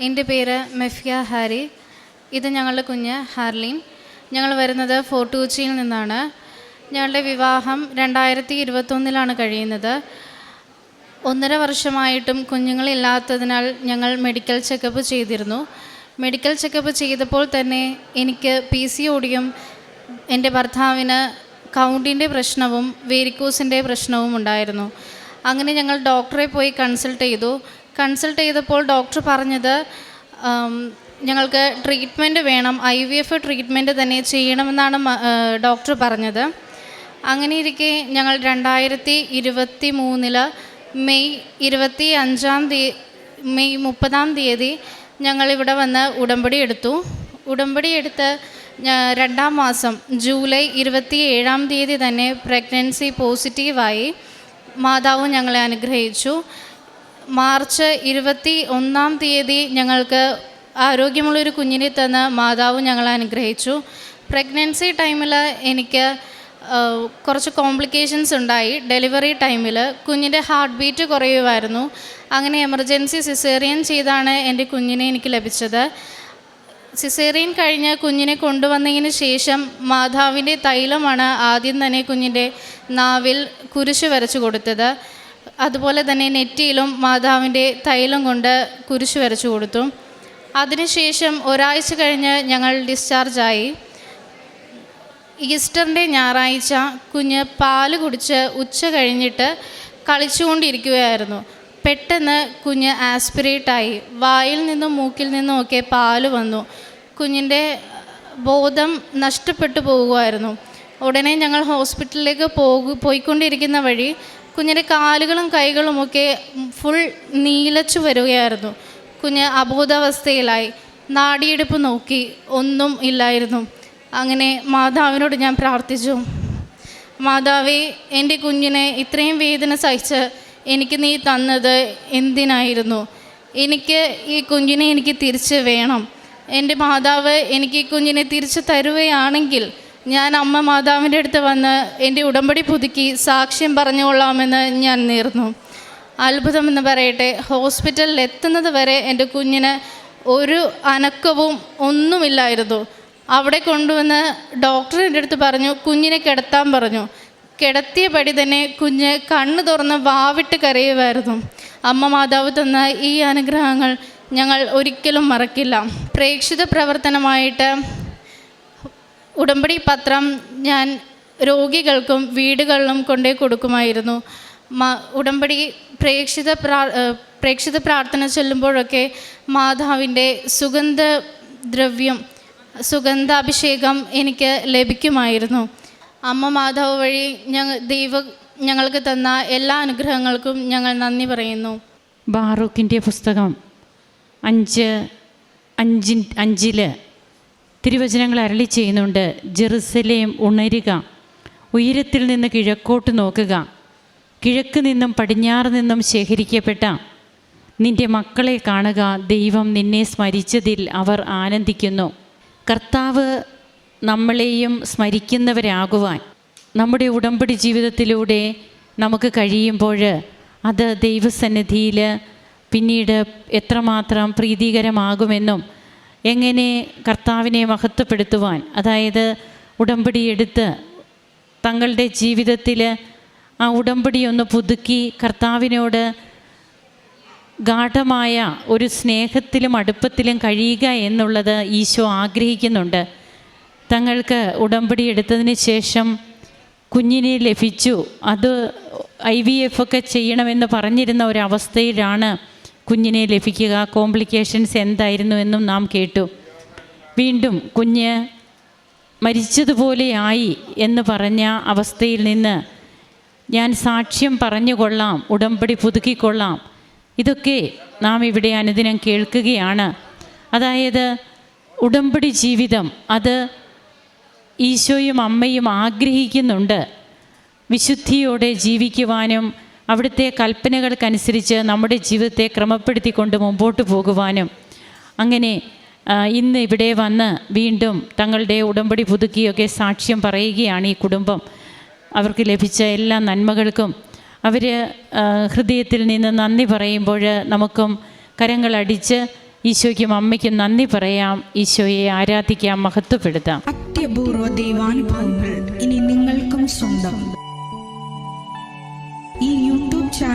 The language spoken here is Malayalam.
എന്റെ പേര് മെഫിയ ഹാരി. ഇത് ഞങ്ങളുടെ കുഞ്ഞ് ഹാർലീൻ. ഞങ്ങൾ വരുന്നത് ഫോർട്ട് കൊച്ചിയിൽ നിന്നാണ്. ഞങ്ങളുടെ വിവാഹം രണ്ടായിരത്തി ഇരുപത്തൊന്നിലാണ് കഴിയുന്നത്. ഒന്നര വർഷമായിട്ടും കുഞ്ഞുങ്ങളില്ലാത്തതിനാൽ ഞങ്ങൾ മെഡിക്കൽ ചെക്കപ്പ് ചെയ്തിരുന്നു. മെഡിക്കൽ ചെക്കപ്പ് ചെയ്തപ്പോൾ തന്നെ എനിക്ക് പി സി ഒടിയും എന്റെ ഭർത്താവിന് കൗണ്ടിന്റെ പ്രശ്നവും വേരിക്കോസിന്റെ പ്രശ്നവും ഉണ്ടായിരുന്നു. അങ്ങനെ ഞങ്ങൾ ഡോക്ടറെ പോയി കൺസൾട്ട് ചെയ്തു. കൺസൾട്ട് ചെയ്തപ്പോൾ ഡോക്ടർ പറഞ്ഞത് ഞങ്ങൾക്ക് ട്രീറ്റ്മെന്റ് വേണം ഐ വി എഫ് ട്രീറ്റ്മെന്റ് തന്നെ ചെയ്യണമെന്നാണ് ഡോക്ടർ പറഞ്ഞത്. അങ്ങനെ ഇരിക്കെ ഞങ്ങൾ രണ്ടായിരത്തി ഇരുപത്തി മൂന്നിൽ മെയ് ഇരുപത്തി അഞ്ചാം തീയതി മെയ് മുപ്പതാം തീയതി ഞങ്ങളിവിടെ വന്ന് ഉടമ്പടി എടുത്തു. ഉടമ്പടി എടുത്ത് രണ്ടാം മാസം ജൂലൈ ഇരുപത്തി ഏഴാം തീയതി തന്നെ പ്രഗ്നൻസി പോസിറ്റീവായി മാതാവ് ഞങ്ങളെ അനുഗ്രഹിച്ചു. മാർച്ച് ഇരുപത്തി ഒന്നാം തീയതി ഞങ്ങൾക്ക് ആരോഗ്യമുള്ളൊരു കുഞ്ഞിനെ തന്ന് മാതാവ് ഞങ്ങളെ അനുഗ്രഹിച്ചു. പ്രഗ്നൻസി ടൈമിൽ എനിക്ക് കുറച്ച് കോംപ്ലിക്കേഷൻസ് ഉണ്ടായി. ഡെലിവറി ടൈമിൽ കുഞ്ഞിന്റെ ഹാർട്ട് ബീറ്റ് കുറയുമായിരുന്നു. അങ്ങനെ എമർജൻസി സിസേറിയൻ ചെയ്താണ് എന്റെ കുഞ്ഞിനെ എനിക്ക് ലഭിച്ചത്. സിസേറിയൻ കഴിഞ്ഞ് കുഞ്ഞിനെ കൊണ്ടുവന്നതിന് ശേഷം മാതാവിന്റെ തൈലമാണ് ആദ്യം തന്നെ കുഞ്ഞിന്റെ നാവിൽ കുരിശ് വരച്ചു കൊടുത്തത്. അതുപോലെ തന്നെ നെറ്റിയിലും മാതാവിന്റെ തൈലം കൊണ്ട് കുരിശ് വരച്ചു കൊടുത്തു. അതിനുശേഷം ഒരാഴ്ച കഴിഞ്ഞ് ഞങ്ങൾ ഡിസ്ചാർജായി. ഈസ്റ്ററിന്റെ ഞായറാഴ്ച കുഞ്ഞ് പാൽ കുടിച്ച് ഉച്ച കഴിഞ്ഞിട്ട് കളിച്ചുകൊണ്ടിരിക്കുകയായിരുന്നു. പെട്ടെന്ന് കുഞ്ഞ് ആസ്പിറേറ്റായി വായിൽ നിന്നും മൂക്കിൽ നിന്നും ഒക്കെ പാൽ വന്നു. കുഞ്ഞിന്റെ ബോധം നഷ്ടപ്പെട്ടു പോകുമായിരുന്നു. ഉടനെ ഞങ്ങൾ ഹോസ്പിറ്റലിലേക്ക് പോകു പോയിക്കൊണ്ടിരിക്കുന്ന വഴി കുഞ്ഞിന്റെ കാലുകളും കൈകളുമൊക്കെ ഫുൾ നീലച്ചു വരികയായിരുന്നു. കുഞ്ഞ് അബോധാവസ്ഥയിലായി. നാടിയെടുപ്പ് നോക്കി ഒന്നും ഇല്ലായിരുന്നു. അങ്ങനെ മാതാവിനോട് ഞാൻ പ്രാർത്ഥിച്ചു. മാതാവേ എന്റെ കുഞ്ഞിനെ ഇത്രയും വേദന സഹിച്ച് എനിക്ക് നീ തന്നത് എന്തിനായിരുന്നു? എനിക്ക് ഈ കുഞ്ഞിനെ എനിക്ക് തിരിച്ച് വേണം. എന്റെ മാതാവ് എനിക്ക് ഈ കുഞ്ഞിനെ തിരിച്ച് തരുകയാണെങ്കിൽ ഞാൻ അമ്മ മാതാവിന്റെ അടുത്ത് വന്ന് എന്റെ ഉടമ്പടി പുതുക്കി സാക്ഷ്യം പറഞ്ഞുകൊള്ളാമെന്ന് ഞാൻ നേർന്നു. അത്ഭുതമെന്ന് പറയട്ടെ ഹോസ്പിറ്റലിൽ എത്തുന്നത് വരെ എന്റെ കുഞ്ഞിന് ഒരു അനക്കവും ഒന്നുമില്ലായിരുന്നു. അവിടെ കൊണ്ടുവന്ന് ഡോക്ടറിന്റെ അടുത്ത് പറഞ്ഞു കുഞ്ഞിനെ കിടത്താൻ പറഞ്ഞു. കിടത്തിയ പടി തന്നെ കുഞ്ഞ് കണ്ണു തുറന്ന് വാവിട്ട് കരയുമായിരുന്നു. അമ്മ മാതാവ് തന്ന ഈ അനുഗ്രഹങ്ങൾ ഞങ്ങൾ ഒരിക്കലും മറക്കില്ല. പ്രേക്ഷിത പ്രവർത്തനമായിട്ട് ഉടമ്പടി പത്രം ഞാൻ രോഗികൾക്കും വീടുകളിലും കൊണ്ടേ കൊടുക്കുമായിരുന്നു. ഉടമ്പടി പ്രേക്ഷിത പ്രാ പ്രേക്ഷിത പ്രാർത്ഥന ചൊല്ലുമ്പോഴൊക്കെ മാതാവിന്റെ സുഗന്ധ ദ്രവ്യം സുഗന്ധാഭിഷേകം എനിക്ക് ലഭിക്കുമായിരുന്നു. അമ്മ മാതാവ് വഴി ഞങ്ങൾ ദൈവ ഞങ്ങൾക്ക് തന്ന എല്ലാ അനുഗ്രഹങ്ങൾക്കും ഞങ്ങൾ നന്ദി പറയുന്നു. ബാറൂഖിന്റെ പുസ്തകം അഞ്ച് അഞ്ചിൻ അഞ്ചിൽ തിരുവചനങ്ങൾ അരളി ചെയ്യുന്നുണ്ട്. ജെറുസലേം ഉണരുക. ഉയരത്തിൽ നിന്ന് കിഴക്കോട്ട് നോക്കുക. കിഴക്ക് നിന്നും പടിഞ്ഞാറ് നിന്നും ശേഖരിക്കപ്പെട്ട നിന്റെ മക്കളെ കാണുക. ദൈവം നിന്നെ സ്മരിച്ചതിൽ അവർ ആനന്ദിക്കുന്നു. കർത്താവ് നമ്മളെയും സ്മരിക്കുന്നവരാകുവാൻ നമ്മുടെ ഉടമ്പടി ജീവിതത്തിലൂടെ നമുക്ക് കഴിയുമ്പോൾ അത് ദൈവസന്നിധിയിൽ പിന്നീട് എത്രമാത്രം പ്രീതികരമാകുമെന്നും എങ്ങനെ കർത്താവിനെ മഹത്വപ്പെടുത്തുവാൻ അതായത് ഉടമ്പടി എടുത്ത് തങ്ങളുടെ ജീവിതത്തിൽ ആ ഉടമ്പടി ഒന്ന് പുതുക്കി കർത്താവിനോട് ഗാഠമായ ഒരു സ്നേഹത്തിലും അടുപ്പത്തിലും കഴിയുക എന്നുള്ളത് ഈശോ ആഗ്രഹിക്കുന്നുണ്ട്. തങ്ങൾക്ക് ഉടമ്പടി എടുത്തതിന് ശേഷം കുഞ്ഞിനെ ലഭിച്ചു. അത് ഐ വി എഫ് ഒക്കെ ചെയ്യണമെന്ന് പറഞ്ഞിരുന്ന ഒരവസ്ഥയിലാണ് കുഞ്ഞിനെ ലഭിക്കുക കോംപ്ലിക്കേഷൻസ് എന്തായിരുന്നു എന്നും നാം കേട്ടു. വീണ്ടും കുഞ്ഞ് മരിച്ചതുപോലെയായി എന്ന് പറഞ്ഞ അവസ്ഥയിൽ നിന്ന് ഞാൻ സാക്ഷ്യം പറഞ്ഞുകൊള്ളാം ഉടമ്പടി പുതുക്കിക്കൊള്ളാം. ഇതൊക്കെ നാം ഇവിടെ അനുദിനം കേൾക്കുകയാണ്. അതായത് ഉടമ്പടി ജീവിതം അത് ഈശോയും അമ്മയും ആഗ്രഹിക്കുന്നുണ്ട്. വിശുദ്ധിയോടെ ജീവിക്കുവാനും അവിടുത്തെ കൽപ്പനകൾക്കനുസരിച്ച് നമ്മുടെ ജീവിതത്തെ ക്രമപ്പെടുത്തിക്കൊണ്ട് മുമ്പോട്ട് പോകുവാനും. അങ്ങനെ ഇന്ന് ഇവിടെ വന്ന് വീണ്ടും തങ്ങളുടെ ഉടമ്പടി പുതുക്കിയൊക്കെ സാക്ഷ്യം പറയുകയാണ് ഈ കുടുംബം. അവർക്ക് ലഭിച്ച എല്ലാ നന്മകൾക്കും അവർ ഹൃദയത്തിൽ നിന്ന് നന്ദി പറയുമ്പോൾ നമുക്കും കരങ്ങളടിച്ച് ഈശോയ്ക്കും അമ്മയ്ക്കും നന്ദി പറയാം. ഈശോയെ ആരാധിക്കാം മഹത്വപ്പെടുത്താം. അത്യപൂർവ ദൈവാനുഭവങ്ങൾ ഇനി നിങ്ങൾക്കും സ്വന്തം.